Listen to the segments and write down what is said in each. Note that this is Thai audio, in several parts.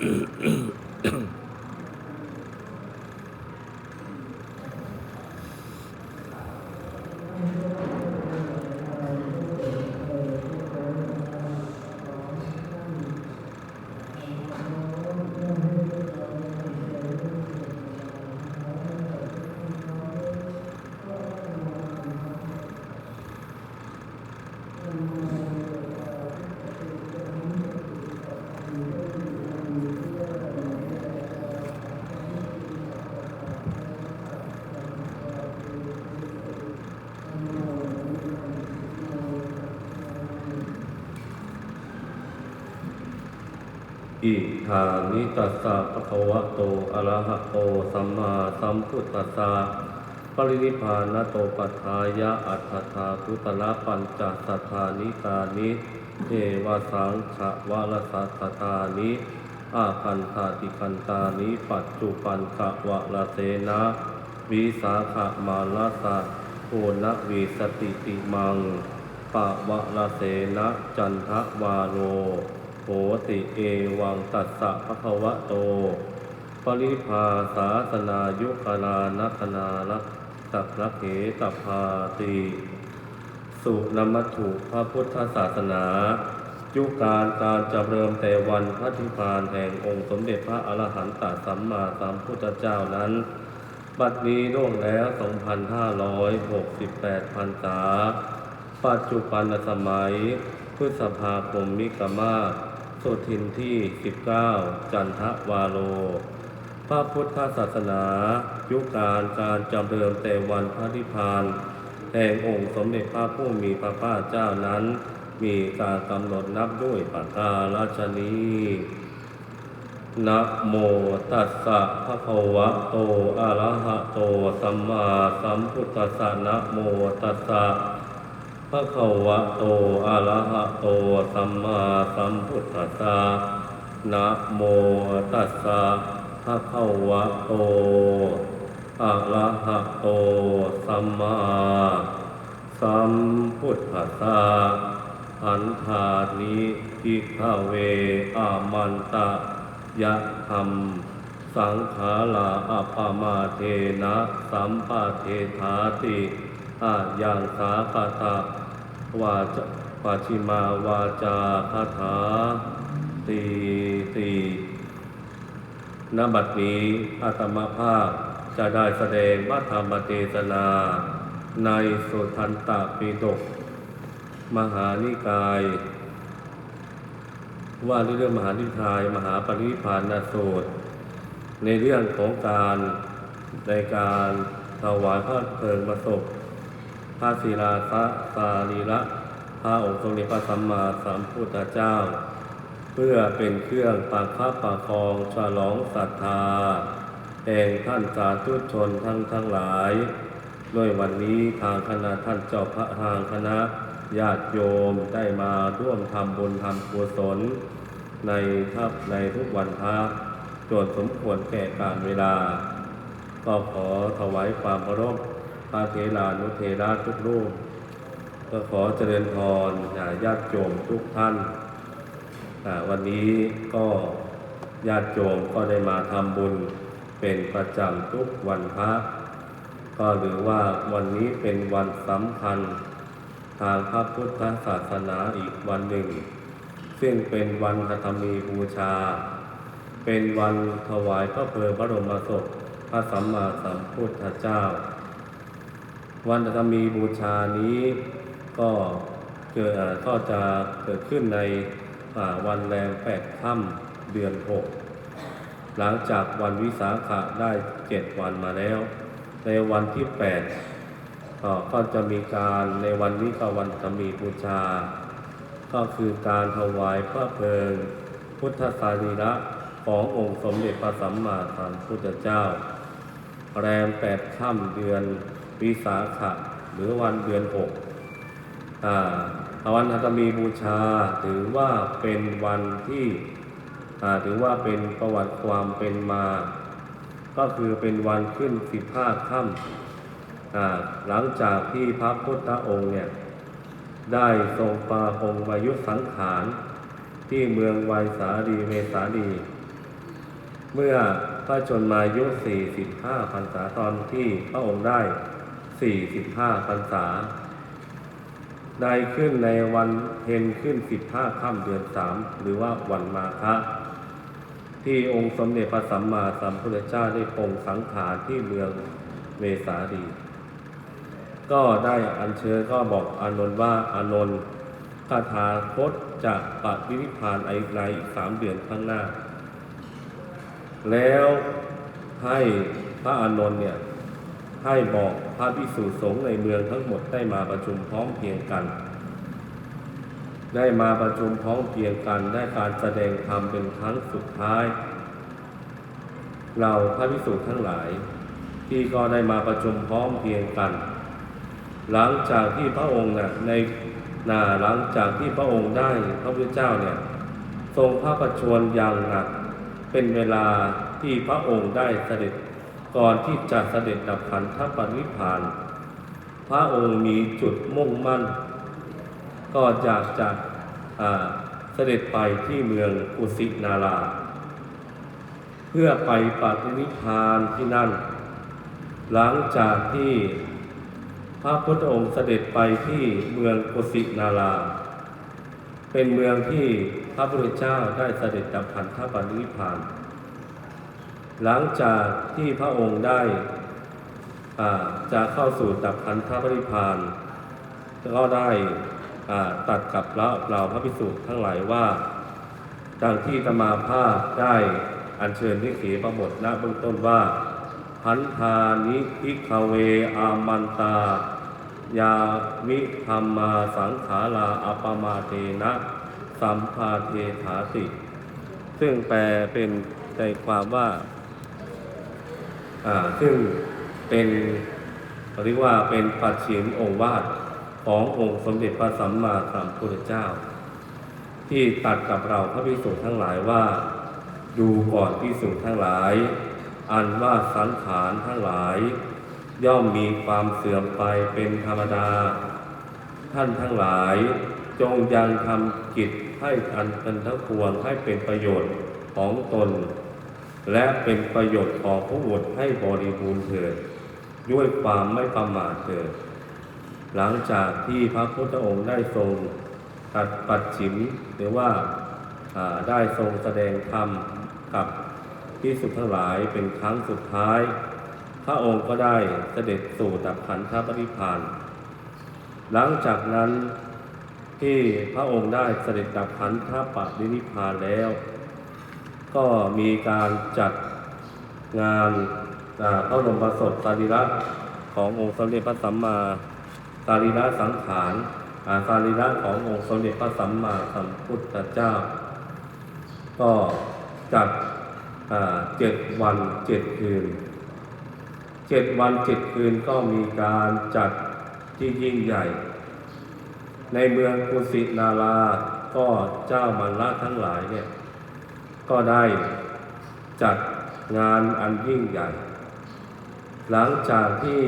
mm อิทานิตัสสะภะคะวะโตอะระหะโตสัมมาสัมพุทธัสสะปรินิพพานโตปัฏฐายะอัฏฐทาพุตละปัญจสัทธานิกานิเทวสังขะวรสัตตานิอาคันธาติคันตานิปัจจุปันขะวะละเสนะวิสาขมาลสะโอนะวีสติติมังปะวะละเสนะจันทวาโล ติเอวังตัสสะภะคะวะโต ปริภาสาสนายุคลานัคนาลักตักลักเหตพาติ สุนมัตถุพระพุทธศาสนา ยุคการการจำเริญแต่วันพระทิพานแห่งองค์สมเด็จพระอรหันตสัมมาสัมพุทธเจ้านั้น บัดนี้ล่วงแล้ว 2,568พรรษาปัจจุบันสมัยพฤษภาคมมิกมาศ สุทินที่ 19 จันทวาโล พระพุทธศาสนา ยุคการการจำเริญแต่วันพระนิพพาน แห่งองค์สมเด็จพระผู้มีพระภาคเจ้านั้น มีการกำหนดนับด้วยปากกาลชนีนะโมตัสสะภะคะวะโตอะระหะโต สัมมาสัมพุทธัสสะนะโมตัสสะ ภะควะโตอะระหะโตสัมมาสัมพุทธัสสะนะโมตัสสะภะควะโตอะระหะโตสัมมาสัมพุทธัสสะอันธานิพิขเวอามันตะยะธรรม สังขาราอปปมาเทนะ สัมปะเทธาติ อายังสาคาตะวาจปัชิมาวาจาคาถาตีตีณบัดนี้อาตมาภาพจะได้แสดงวัธรรมเทศนา ในสุทันตปิฎกมหานิกาย ว่าด้วยเรื่องมหานิทาย มหาปรินิพพานสูตร ในเรื่องของการในการถวายพระเพลิงมาศพ พระศิลาสะสารีละพระองค์ทรงเดชพระสัมมาสัมพุทธเจ้า เพื่อเป็นเครื่องปากคับปากคองฉลองศรัทธาแห่งท่านสาธุชนทั้งทั้งหลายด้วยวันนี้ทางคณะท่านเจ้าพระทางคณะญาติโยมได้มาร่วมทำบุญทำกุศล ในทับในทุกวันพระจนสมควรแก่การเวลา ก็ขอถวายความเคารพ พระเทรานุเทระทุกรูป ก็ขอเจริญพรญาติโยมทุกท่าน วันนี้ก็ญาติโยมก็ได้มาทำบุญเป็นประจำทุกวันพระก็หรือว่าวันนี้เป็นวันสำคัญ ทางพระพุทธศาสนาอีกวันหนึ่ง ซึ่งเป็นวันธรรมีบูชา เป็นวันถวายพระเพลิงพระบรมศพพระสัมมาสัมพุทธเจ้า วันธรรมีบูชานี้ก็เกิดก็จะเกิดขึ้นในวันแรมแปดค่ำเดือนหกหลังจากวันวิสาขะได้เจ็ดวันมาแล้ว ในวันที่แปดก็ก็จะมีการในวันนี้ก็วันธรรมีบูชา ก็คือการถวายพระเพลิง พุทธสารีระขององค์สมเด็จพระสัมมาสัมพุทธเจ้า แรมแปดค่ำเดือน วิสาขะหรือวันเดือนหกอ่าวันธรรมีบูชาถือว่าเป็นวันที่ถือว่าเป็นประวัติความเป็นมา ก็คือเป็นวันขึ้นสิบห้าค่ำหลังจากที่พระพุทธองค์เนี่ยได้ทรงปาพงวายุสังขาร ที่เมืองไวสาลีเมสาลีเมื่อพระชนมายุ 45พรรษาตอนที่พระองค์ได้ 45พรรษา ได้ขึ้นในวันเพ็ญขึ้น 15ค่ำเดือน 3 หรือว่าวันมาฆะที่องค์สมเด็จพระสัมมาสัมพุทธเจ้าได้ปรงสังขารที่เมืองเมสาดี ก็ได้อัญเชิญก็บอกอานนท์ว่าอานนท์คาถาคตจะปฏิวิพานในอีกสามเดือนข้างหน้า แล้วให้พระอานนท์เนี่ย ให้บอกพระภิกษุสงฆ์ในเมืองทั้งหมดได้มาประชุมพร้อมเพียงกัน ได้มาประชุมพร้อมเพียงกันได้การแสดงธรรมเป็นครั้งสุดท้าย เราพระภิกษุทั้งหลาย ที่ก็ได้มาประชุมพร้อมเพียงกัน หลังจากที่พระองค์เนี่ยในนาหลังจากที่พระองค์ได้พระพุทธเจ้าเนี่ยทรงพระประชวรอย่างหนักเป็นเวลาที่พระองค์ได้เสด็จ ก่อนที่จะเสด็จดับขันธปรินิพาน พระองค์มีจุดมุ่งมั่น ก็อยากจะเสด็จไปที่เมืองกุสินารา เพื่อไปปฏินิพานที่นั่น หลังจากที่พระพุทธองค์เสด็จไปที่เมืองกุสินารา เป็นเมืองที่พระพุทธเจ้าได้เสด็จดับขันธปรินิพาน หลังจากที่พระองค์ได้จะเข้าสู่ดับขันธปริพานก็ได้ตัดกับเราเราพระภิกษุทั้งหลายว่าดังที่ตมาภาพได้อัญเชิญนิขีประบทณเบื้องต้นว่า พันธานิพิกเวอามันตา ยาวิธรรมาสังขาราอัปมาเทนะสัมภาเทถาติ ซึ่งแปลเป็นใจความว่า ซึ่งเป็นเรียกว่าเป็นปัจฉิมองค์วาดขององค์สมเด็จพระสัมมาสัมพุทธเจ้า ที่ตัดกับเราพระภิกษุทั้งหลายว่า ดูก่อนภิกษุทั้งหลาย อันว่าสังขารทั้งหลาย ย่อมมีความเสื่อมไปเป็นธรรมดา ท่านทั้งหลายจงยังทำกิจให้อันเป็นทั้งปวงให้เป็นประโยชน์ของตน และเป็นประโยชน์ของผู้อื่นให้บริบูรณ์เถิด ด้วยความไม่ประมาทเถิด หลังจากที่พระพุทธองค์ได้ทรงตัดปัดฉิมหรือว่าาได้ทรงแสดงธรรมกับที่สุดทั้งหลายเป็นครั้งสุดท้าย พระองค์ก็ได้เสด็จสู่ดับขันธปริพานหลังจากนั้นที่พระองค์ได้เสด็จดับขันธปรินิพพานแล้ว ก็มีการจัดงานอ่าพระบรมศพสรีระขององค์สมเด็จพระสัมมาสรีระสังขารอ่าสรีระขององค์สมเด็จพระสัมมาสัมพุทธเจ้า ก็จัดเจ็ดวันเจ็ดคืนเจ็ดวันเจ็ดคืนก็มีการจัดที่ยิ่งใหญ่ ในเมืองกุสินาราก็เจ้ามันละทั้งหลายเนี่ย ก็ได้จัดงานอันยิ่งใหญ่ หลังจากที่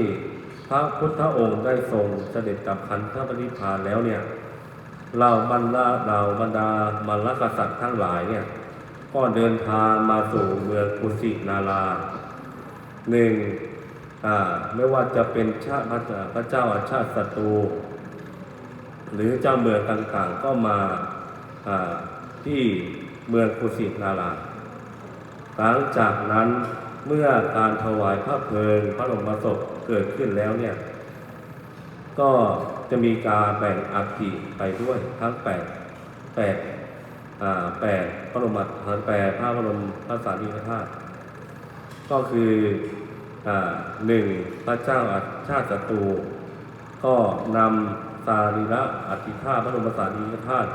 พระพุทธองค์ได้ทรงเสด็จกับขันธปริพานแล้วเนี่ยเราบรรดาเราบรรดามัลลกษัตริย์ทั้งหลายเนี่ยก็เดินทางมาสู่เมืองกุสินาราหนึ่งอ่าไม่ว่าจะเป็นชาติพระเจ้าพระเจ้าอาชาติศัตรู หรือเจ้าเมืองต่างๆก็มาอ่าที่ เมืองกุสินาราหลังจากนั้นเมื่อการถวายพระเพลิงพระบรมศพเกิดขึ้นแล้วเนี่ย ก็จะมีการแบ่งอัฐิไปด้วยทั้งแปดแปดอ่าแปดพระบรมทั้งแปดพระบรมพระสารีริกธาตุก็คืออ่าหนึ่งพระเจ้าอาชาติศัตรูก็นำสารีระอธิธาตุพระบรมสารีริกธาตุ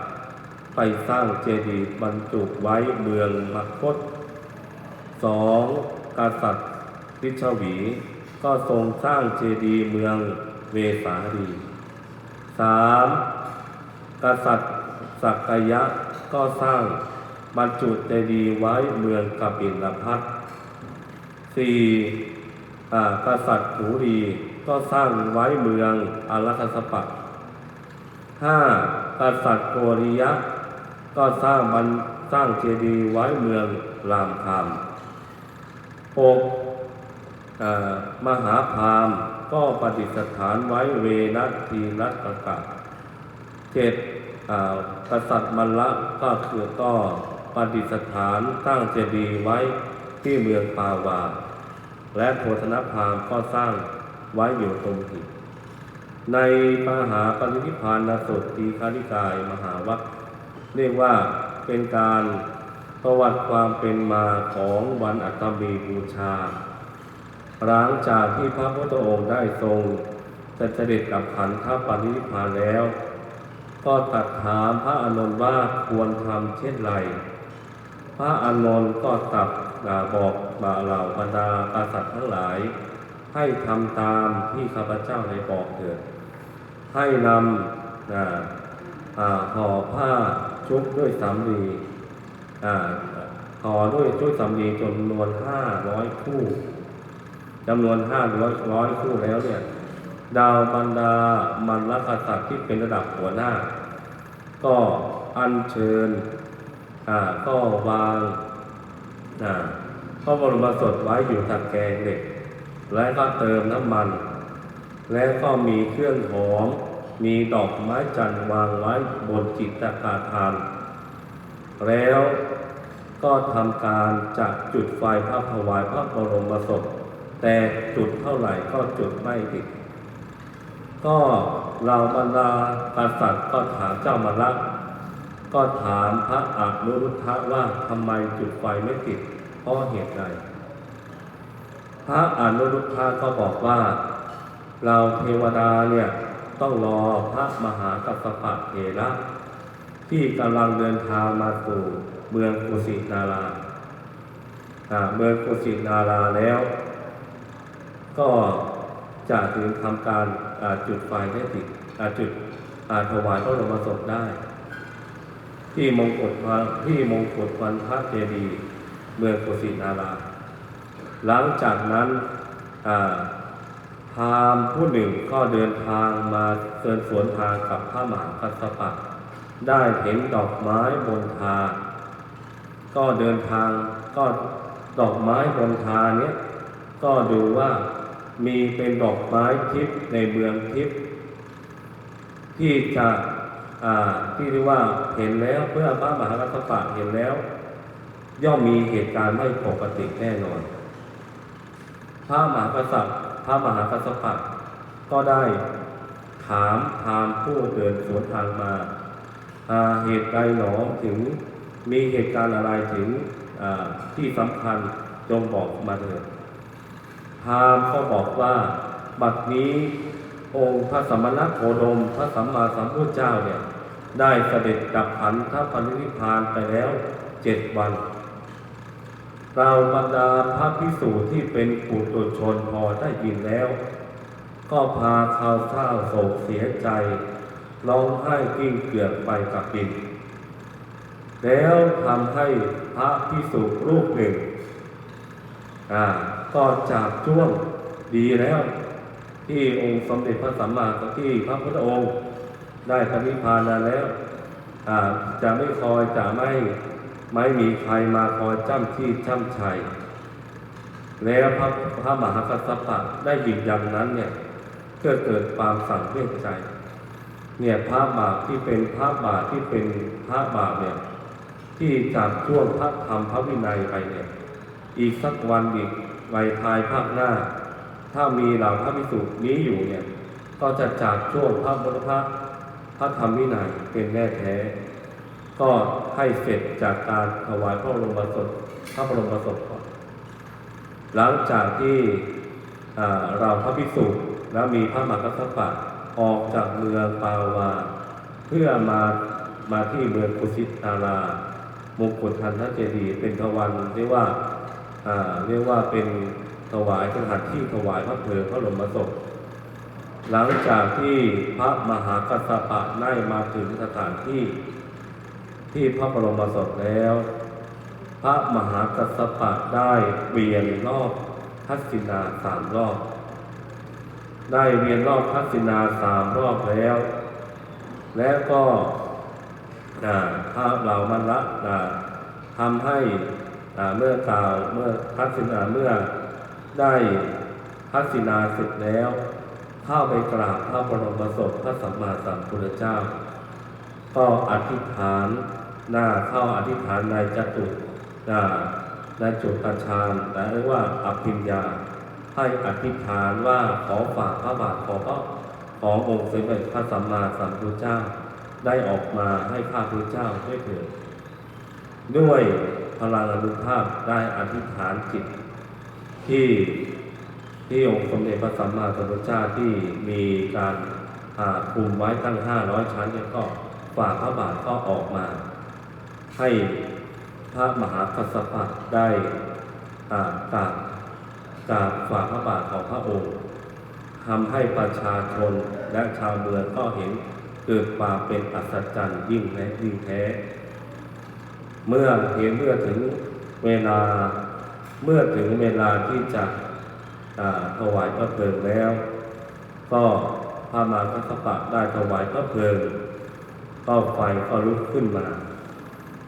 ไปสร้างเจดีย์บรรจุไว้เมืองมคตสองกษัตริย์ฤชวี ก็ทรงสร้างเจดีย์เมืองเวสาลีสามกษัตริย์สักกยะก็สร้างบรรจุเจดีย์ไว้เมืองกบิลพัทสี่กษัตริย์หูรีก็สร้างไว้เมืองอารัคสปะห้ากษัตริย์โกริยะ ก็สร้างบรรสร้างเจดีย์ไว้เมืองรามคามหกอ่ามหาพามก็ประดิษฐานไว้เวนัทีนัตกะเจ็ดอ่ากษัตริย์มลละก็คือก็ประดิษฐานตั้งเจดีย์ไว้ที่เมืองปาวา และโพธนพามก็สร้างไว้อยู่ตรงหินในมหาปรินิพานสุตตีคานิกายมหาวัค เรียกว่าเป็นการประวัติความเป็นมาของวันอัตตมีบูชา หลังจากที่พระพุทธองค์ได้ทรงจะเสด็จกับขันธปรินิพพานแล้ว ก็ตรัดถามพระอานนท์ว่าควรทำเช่นไร พระอานนท์ก็ตรัสอ่าบอกบ่าเหล่าบรรดากษัตริย์ทั้งหลาย ให้ทำตามที่ข้าพเจ้าได้บอกเถิดให้นำอ่าห่อผ้า ชุบด้วยสำลีห่อด้วยชุดสำลีจำนวนห้าร้อยคู่จำนวนห้าร้อยร้อยคู่แล้วเนี่ย ดาวบรรดามันลกษัตริย์ที่เป็นระดับหัวหน้า ก็อัญเชิญก็วางอ่าพระบรมศพไว้อยู่ตะแกรงเหล็ก และก็เติมน้ำมัน และก็มีเครื่องหอม มีดอกไม้จันทร์วางไว้บนจิตกาทาน แล้วก็ทำการจะจุดไฟพระถวายพระบรมศพ แต่จุดเท่าไหร่ก็จุดไม่ติด ก็เราบรรดากษัตริย์ก็ถามเจ้ามาละก็ถามพระอนุรุทธะว่าทำไมจุดไฟไม่ติด เพราะเหตุใดพระอนุรุทธะก็บอกว่า เราเทวดาเนี่ย ต้องรอพระมหากัสสปะเถระที่กำลังเดินทางมาสู่เมืองกุสินาราเมืองกุสินาราแล้ว ก็จะถึงทำการจุดไฟได้ติดอ่จุดถวายพระบรมศพได้ ที่มงกุฎพระที่มงกุฎวันพระเจดี เมืองกุสินารา หลังจากนั้นอ่า พราหมณ์ผู้หนึ่งก็เดินทางมาเดินสวนทางกับพระมหากัสสปะ ได้เห็นดอกไม้บนทาง ก็เดินทางก็ดอกไม้บนทางเนี้ยก็ดูว่ามีเป็นดอกไม้ทิพย์ในเมืองทิพย์ที่จะอ่าที่เรียกว่าเห็นแล้วเพื่อพระมหากัสสปะเห็นแล้ว ย่อมมีเหตุการณ์ไม่ปกติแน่นอนพระมหากษัตริย์ พระมหากษัตริย์ก็ได้ถามพรามผู้เดินสวนทางมาอ่าเหตุใดหนอถึงมีเหตุการณ์อะไรถึงที่สำคัญจงบอกมาเถิดพราหมณ์ก็บอกว่า บัดนี้องค์พระสมณโคดมพระสัมมาสัมพุทธเจ้าเนี่ย ได้เสด็จดับขันธปรินิพพานไปแล้วเจ็ดวัน เราบรรดาพระพิสูจน์ที่เป็นปุถุชนพอได้ยินแล้ว ก็พาข่าวเศร้าโศกเสียใจร้องไห้กิ้งเกลือกไปกับดิน แล้วทำให้พระพิสุรูปหนึ่งอ่าก็จากช่วงดีแล้ว ที่องค์สมเด็จพระสัมมาสัมพุทธพระพุทธองค์ ได้ปฏิพานแล้วอ่าจะไม่คอยจะไม่ ไม่มีใครมาคอยจ้ำที่จ้ำชัย แล้วพระพระมหากัสสปะได้ยินอย่างนั้นเนี่ยก็เกิดความสั่งเวชใจ เนี่ยพระบาปที่เป็นพระบาปที่เป็นพระบาปเนี่ยที่จากช่วงพระธรรมพระวินัยไปเนี่ยอีกสักวันอีกไวยภายภาคหน้า ถ้ามีเหล่าพระภิกษุนี้อยู่เนี่ยก็จะจากช่วงพระพุทธพระธรรมวินัยเป็นแน่แท้ ก็ให้เสร็จจากการถวายพระบรมศพพระบรมศพก่อนหลังจากที่เราพระภิกษุแล้วมีพระมหากัสสปะออกจากเมืองปาวา เพื่อมามาที่เมืองกุสิตารา มงกุฎทันทเจดีเป็นทวันเรียกว่าเรียกว่าเป็นถวายสถานที่ถวายพระเพลิงพระบรมศพหลังจากที่พระมหากัสสปะได้มาถึงสถานที่ ที่พระบรมศพแล้ว พระมหากัสสปะได้เวียนรอบทักษิณาสามรอบ ได้เวียนรอบทักษิณาสามรอบแล้ว แล้วก็พระเหล่ามันละทำให้เมื่อกล่าวเมื่อพัสินาเมื่อได้พัสินาเสร็จแล้วเข้าไปกราบพระบรมศพพระสัมมาสัมพุทธเจ้า ก็อธิษฐาน หน้าเข้าอธิษฐานในจตุอ่าในจุตฌานแต่เรียกว่าอภิญญา ให้อธิษฐานว่าขอฝากพระบาทขอพระขององค์สมเด็จพระสัมมาสัมพุทธเจ้า ได้ออกมาให้ข้าพระเจ้าด้วยเถิดด้วยพลังอนุภาพได้อธิษฐานจิต ที่ที่องค์สมเด็จพระสัมมาสัมพุทธเจ้าที่มีการอ่าคุมไว้ตั้งห้าร้อยชั้นเนี่ยก็ฝากพระบาทก็ออกมา ให้พระมหากัสสปะได้อ่ากรากราบฝ่าพระบาทของพระองค์ทำให้ประชาชนและชาวเมืองก็เห็นเกิดความเป็นอัศจรรย์ยิ่งแท้ยิ่งแท้ เมื่อเห็นเมื่อถึงเวลาเมื่อถึงเวลาที่จะอ่าถวายพระเพลิงแล้ว ก็พระมหากัสสปะได้ถวายพระเพลิง ก็ไฟก็ลุกขึ้นมา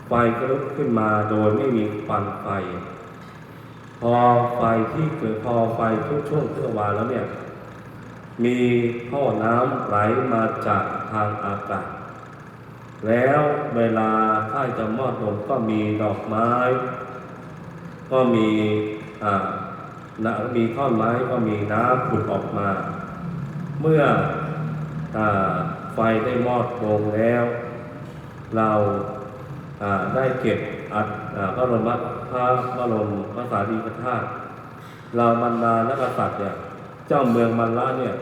ไฟก็ลุกขึ้นมาโดยไม่มีควันไฟ พอไฟที่เกิดพอไฟทุกช่วงทุกวาแล้วเนี่ย มีท่อน้ำไหลมาจากทางอากาศ แล้วเวลาถ้าจะมอดลมก็มีดอกไม้ ก็มีอ่านะมีท่อนไม้ก็มีน้ำผุดออกมา เมื่ออาไฟได้มอดลงแล้ว เรา ได้เก็บอัดพระบรมพระบรมพระสารีริกธาตุเราบรรดานักษัตริย์เนี่ยเจ้าเมืองมันละเนี่ย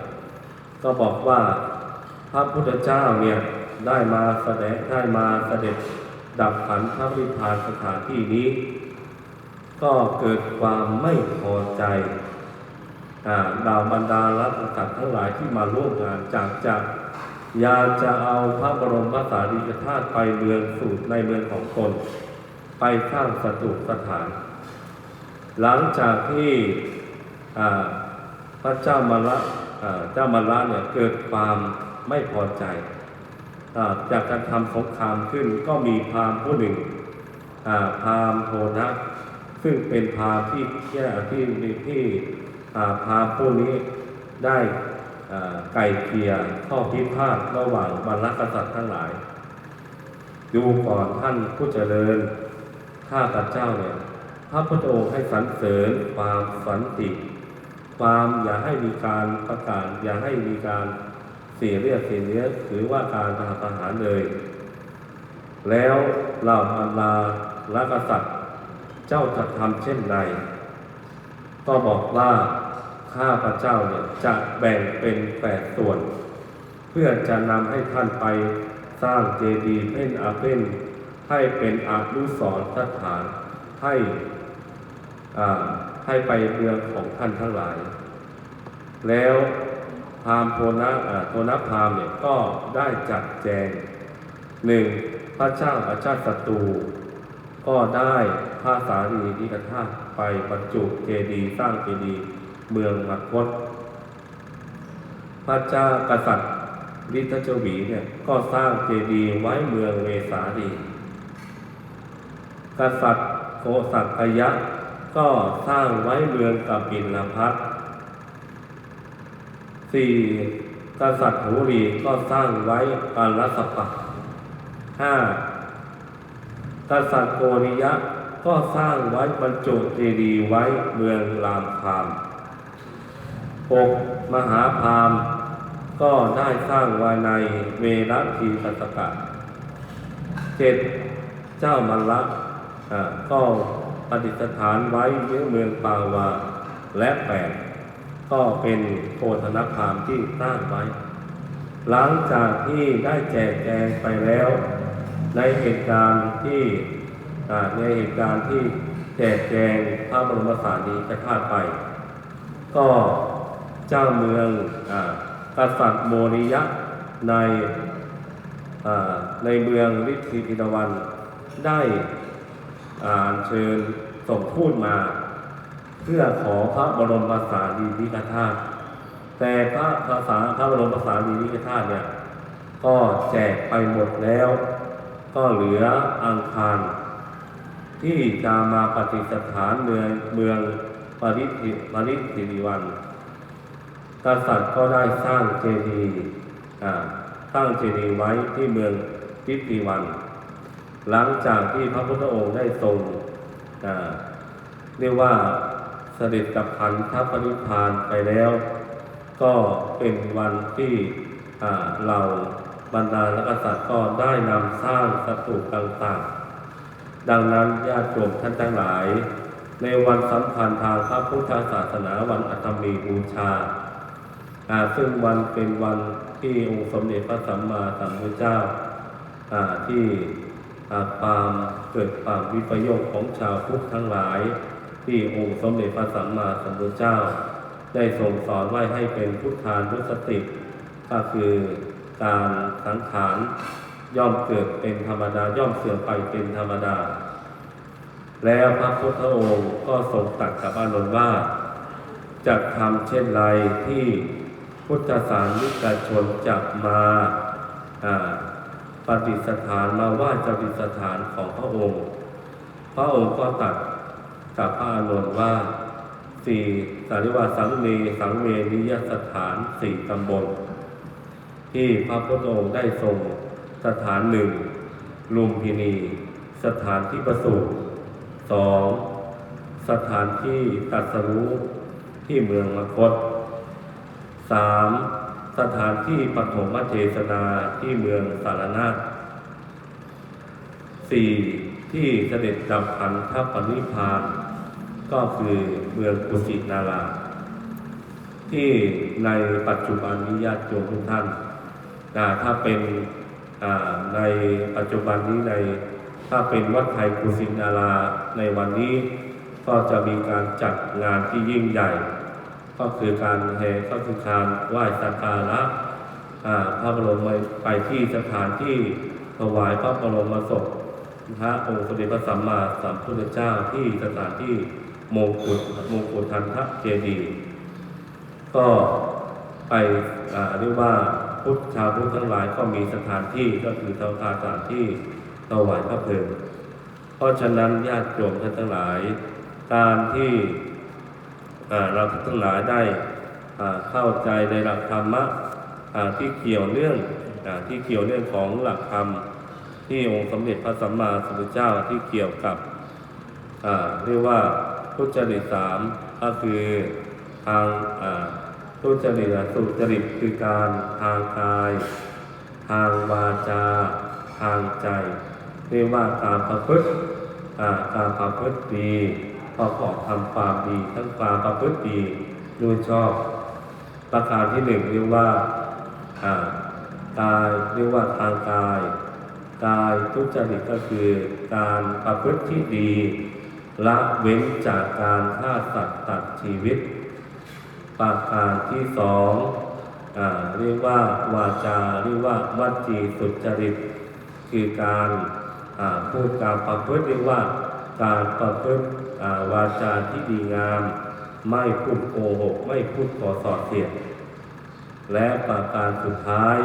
ก็บอกว่าพระพุทธเจ้าเนี่ยได้มาแสดงได้มาเสด็จดับขันธพระวิพานสถานที่นี้ ก็เกิดความไม่พอใจอดาวบรรดารักษัตริย์ทั้งหลายที่มาร่วมงานจากจะ อยากจะเอาพระบรมพระสารีริกธาตุไปเมืองสู่ในเมืองของตนไปสร้างสถูปสถาน หลังจากที่พระเจ้ามาละเจ้ามาละเนี่ยเกิดความไม่พอใจอจากการทำสงครามขึ้นก็มีพราหมณ์ผู้หนึ่งพราหมณ์โทนะซึ่งเป็นพราหมณ์ที่แย่ที่ที่พราหมณ์ผู้นี้ได้ ไก่เกลียข้อพิพาทระหว่างบรรลักษัตริย์ทั้งหลาย ดูก่อนท่านผู้เจริญ ข้าพเจ้าเนี่ย พระพุทธองค์ให้สรรเสริญความสันติ ความอย่าให้มีการประกาศ อย่าให้มีการเสียเรียกเสียเนื้อถือว่าการทำทหารเลย แล้วเหล่าบรรดาละกษัตริย์ เจ้าจะทำเช่นไรก็บอกว่า ข้าพระเจ้าเนี่ยจะแบ่งเป็นแปดส่วน เพื่อจะนำให้ท่านไปสร้างเจดีย์เป็นอาเป็นให้เป็นอนุสรสถานให้อ่าให้ไปเมืองของท่านทั้งหลาย แล้วพามโทนะอ่าโทนะพามเนี่ยก็ได้จัดแจงหนึ่งพระเจ้าอาชาติศัตรูก็ได้พระสารีริกธาตุไปบรรจุเจดีย์สร้างเจดีย์ เมืองมคต พระเจ้ากษัตริย์ลิทจวีเนี่ยก็สร้างเจดีย์ไว้เมืองเวสาลี กษัตริย์โกสัตยะก็สร้างไว้เมืองกบินลพัทสี่กษัตริย์หูรีก็สร้างไว้ปานรัสปะห้ากษัตริย์โกริยะก็สร้างไว้บรรจุเจดีย์ไว้เมืองรามคาม หกมหาพามก็ได้สร้างว้ในเวรทีสัสกะเจ็ดเจ้ามันละก็ปฏิสถานไว้เยอเมืองปาวา และแปดก็เป็นโพธนพามที่สร้างไว้ หลังจากที่ได้แจกแจงไปแล้ว ในเหตุการณ์ที่ในเหตุการณ์ที่แจกแจงพระบรมสารีริกธาตุไป ก็ เจ้าเมืองอากษัตริย์โมริยะในอ่าในเมืองฤทธิปินวันได้เชิญส่งพูดมา เพื่อขอพระบรมภาษาดีนิกธาตุแต่พระภาษาพระบรมภาษาดีนิกธาตุเนี่ยก็แจกไปหมดแล้ว ก็เหลืออังคารที่จะมาปฏิสถานเมืองเมืองปริธิปริสิริวัน กษัตริย์ก็ได้สร้างเจดีย์สร้างเจดีย์ไว้ที่เมืองพิธีวัน หลังจากที่พระพุทธองค์ได้ทรงเรียกว่าเสด็จกับพันธปริพานไปแล้ว ก็เป็นวันที่เราบรรดาลกษัตริย์ก็ได้นำสร้างสถูปต่างๆ ดังนั้นญาติโยมท่านทั้งหลาย ในวันสำคัญทางพระพุทธศาสนาวันอัตมีบูชา ซึ่งวันเป็นวันที่องค์สมเด็จพระสัมมาสัมพุทธเจ้าที่ความเกิดความวิปโยคของชาวพุทธทั้งหลาย ที่องค์สมเด็จพระสัมมาสัมพุทธเจ้า ได้ทรงสอนไว้ให้เป็นพุทธานุสติก็คือการสังขารย่อมเกิดเป็นธรรมดาย่อมเสื่อมไปเป็นธรรมดา แล้วพระพุทธองค์ก็ทรงตรัสกับอานนท์ว่าจะทำเช่นไรที่ พุทธศาสนิกชนจะมาปฏิสถานมาไหว่าจะปฏิสถานของพระองค์ พระองค์ก็ตัดกับพระอานนท์ว่าสี่สาริวาสังเมสังเวนิยสถานสี่ตำบล ที่พระพุทธองค์ได้ทรงสถานหนึ่งลุมพินี สถานที่ประสูติสองสถานที่ตรัสรู้ที่เมืองมคต สามสถานที่ปฐมเทศนาที่เมืองสารนาถสี่ที่เสด็จดับขันธปริพาน ก็คือเมืองกุสินารา ที่ในปัจจุบันนี้ญาติโยมทุกท่านถ้าเป็นในปัจจุบันนี้ในถ้าเป็นวัดไทยกุสินาราในวันนี้ก็จะมีการจัดงานที่ยิ่งใหญ่ ก็คือการแห่ก็คือการไหว้สักการะพระบรมไปที่สถานที่ถวายพระบรมศพพระองค์สมเด็จพระสัมมาสัมพุทธเจ้าที่สถานที่มงกุฎมงกุฎทันทะเจดีย์ก็ไปเรียกว่าพุทธชาวพุทธทั้งหลายก็มีสถานที่ก็คือเตาทาสถานที่ถวายพระเพลิงเพราะฉะนั้นญาติโยมท่านทั้งหลาย การที่ เราทั้งหลายได้เข้าใจในหลักธรรมะที่เกี่ยวเนื่องอที่เกี่ยวเนื่องของหลักธรรม ที่องค์สมเด็จพระสัมมาสัมพุทธเจ้าที่เกี่ยวกับเรียกว่าทุจริตสามก็คือทางทุจริตสุจริตคือการทางกาย ทางวาจา ทางใจ เรียกว่าการประพฤติการประพฤติดี ประกอบทำความดีทั้งความประพฤติดีด้วยชอบ ประการที่หนึ่งเรียกว่าากายเรียกว่าทางกาย กายทุจริตก็คือการประพฤติที่ดีละเว้นจากการฆ่าสัตว์ตัดชีวิต ประการที่สองอเรียกว่าวาจาเรียกว่าวัจีสุจริต คือการพูดการประพฤติเรียกว่า การประพฤติวาจาที่ดีงาม ไม่พูดโกหก ไม่พูดขอสอดเสียด และประการสุดท้าย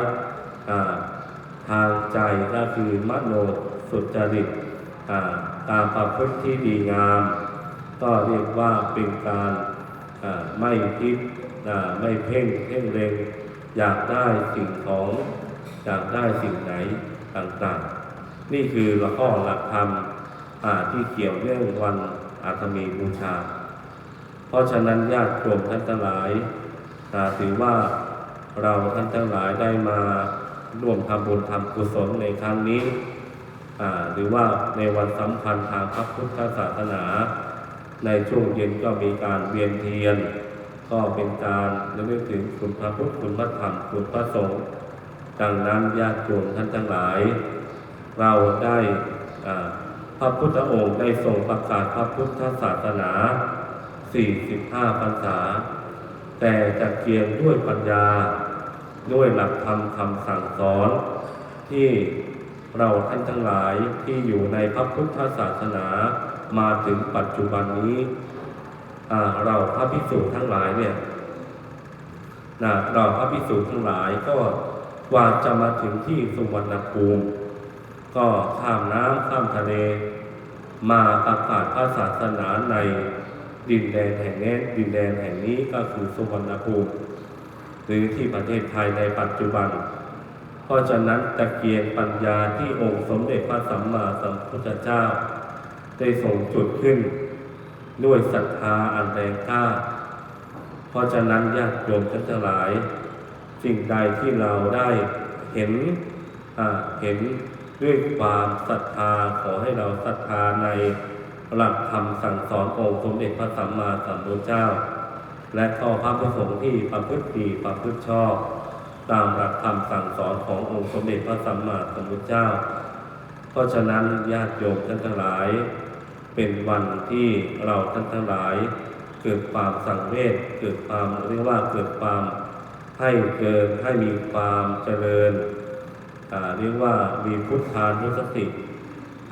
ทางใจก็คือมโนสุจริตการประพฤติที่ดีงาม ก็เรียกว่าเป็นการไม่คิดไม่เพ่งเพ่งเล็งอยากได้สิ่งของ อยากได้สิ่งไหนต่างๆ นี่คือละข้อหลักธรรม ที่เกี่ยวเรื่องวันอาตมีบูชา เพราะฉะนั้นญาติโยมท่านทั้งหลายถือว่าเราท่านทั้งหลายได้มาร่วมทำบุญทำกุศลในครั้งนี้หรือว่าในวันสำคัญทางพระพุทธศาสนา ในช่วงเย็นก็มีการเวียนเทียน ก็เป็นการระลึกถึงคุณพระพุทธคุณพระธรรมคุณพระสงฆ์ดังนั้นญาติโยมท่านทั้งหลาย เราได้อ่า พระพุทธองค์ได้ทรงประกาศพระพุทธศาสนา 45 พรรษา แต่จะเกียงด้วยปัญญา ด้วยหลักธรรมคำสั่งสอน ที่เราท่านทั้งหลายที่อยู่ในพระพุทธศาสนามาถึงปัจจุบันนี้ เราพระภิกษุทั้งหลายเนี่ยนะเราพระภิกษุทั้งหลายก็กว่าจะมาถึงที่สุวรรณภูมิ ก็ข้ามน้ำข้ามทะเล มาประกาศพระศาสนาในดินแดนแห่งนี้ดินแดนแห่งนี้ก็คือสุวรรณภูมิหรือที่ประเทศไทยในปัจจุบัน เพราะฉะนั้นตะเกียงปัญญาที่องค์สมเด็จพระสัมมาสัมพุทธเจ้า ได้ทรงจุดขึ้น ด้วยศรัทธาอันแรงกล้า เพราะฉะนั้นญาติโยมทั้งหลาย สิ่งใดที่เราได้เห็นอ่าเห็น ด้วยความศรัทธาขอให้เราศรัทธาในหลักธรรมสั่งสอนองค์สมเด็จพระสัมมาสัมพุทธเจ้า และข้อพระประสงค์ที่ประพฤติดีประพฤติชอบ ตามหลักธรรมสั่งสอนขององค์สมเด็จพระสัมมาสัมพุทธเจ้า เพราะฉะนั้นญาติโยมท่านทั้งหลาย เป็นวันที่เราท่านทั้งหลาย เกิดความสังเวชเกิดความเรียกว่าเกิดความให้เกินให้มีความเจริญ เรียกว่ามีพุทธานุสติ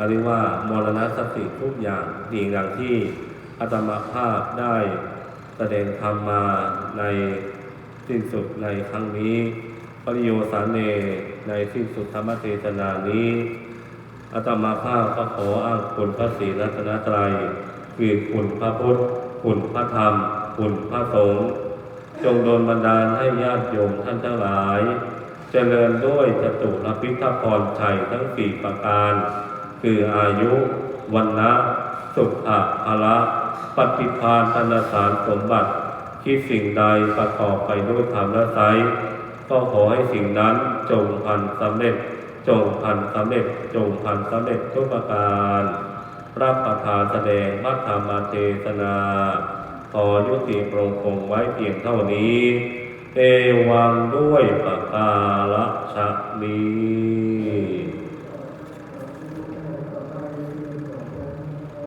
เรียกว่ามรณสติทุกอย่างดีอย่างที่อาตมาภาพได้แสดงธรรมมาในสิ้นสุดในครั้งนี้ปริโยสานเนในสิ้นสุดธรรมเทศนานี้อาตมาภาพก็ขออ้างคุณพระศรีรัตนตรัยคือคุณพระพุทธคุณพระธรรม คุณพระสงฆ์จงโดนบันดาลให้ญาติโยมท่านทั้งหลาย เจริญด้วยจตุรพิทพรชัยทั้งสี่ประการ คืออายุวันนะสุขะภละปฏิภาณธนสารสมบัติที่สิ่งใดประกอบไปด้วยธรรมและไซก็ขอให้สิ่งนั้นจงพันสำเร็จ จงพันสำเร็จ จงพันสำเร็จทุกประการรับประทานแสดงพระธรรมเทศนา ขอยุติโปรงคงไว้เพียงเท่านี้ เอวังด้วยประกาละชะนี้